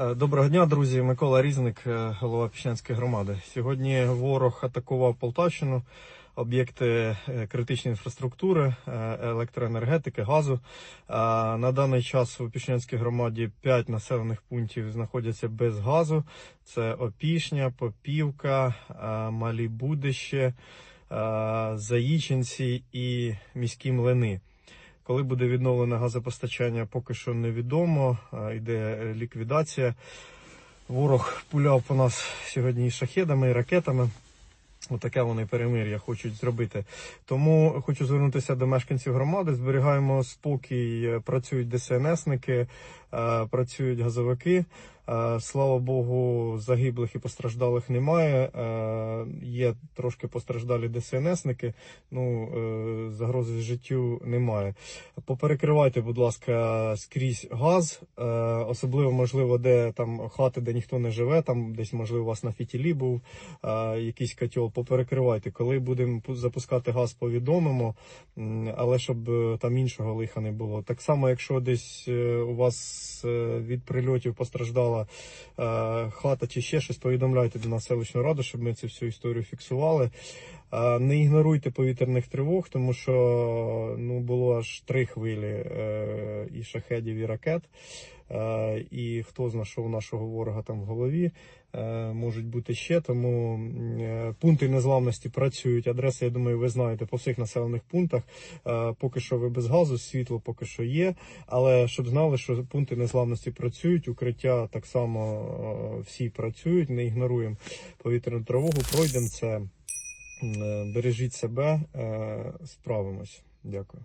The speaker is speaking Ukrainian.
Е, Доброго дня, друзі. Микола Різник, е, голова Піщанської громади. Сьогодні ворог атакував Полтавщину, об'єкти е, критичної інфраструктури, електроенергетики, газу. На даний час у Піщанській громаді 5 населених пунктів знаходяться без газу. Це Опішня, Попівка, Малі Будище, Заїченці і міські млини. Коли буде відновлене газопостачання, поки що невідомо. Е, Йде ліквідація. Ворог пуляв по нас сьогодні і шахедами, і ракетами. Отаке вони перемир'я хочуть зробити. Тому хочу звернутися до мешканців громади. Зберігаємо спокій, е, працюють ДСНСники, е, працюють газовики. Е, Слава Богу, загиблих і постраждалих немає. Е, Є трошки постраждалі ДСНСники. Ну е, загрози життю немає. Поперекривайте, будь ласка, скрізь газ, е, особливо можливо, де там хати, де ніхто не живе. Там десь можливо у вас на фітілі був е, якийсь котел. Поперекривайте. Коли будемо запускати газ, повідомимо, але щоб е, там іншого лиха не було. Так само, якщо десь е, у вас е, від прильотів постраждала е, хата чи ще щось, повідомляйте до нас селищну раду, щоб ми цю всю історію фіксували. Е, Не ігноруйте повітряних тривог, тому що ну було аж три хвилі і шахедів, і ракет. Е, І хто знайшов нашого ворога там в голові, е, можуть бути ще. Тому е, пункти незламності працюють. Адреси, я думаю, ви знаєте по всіх населених пунктах. Поки що ви без газу, світло поки що є. Але щоб знали, що пункти незламності працюють, укриття так само всі працюють. Не ігноруємо повітряну тривогу. Пройдемо це. Бережіть себе, справимось. Дякую.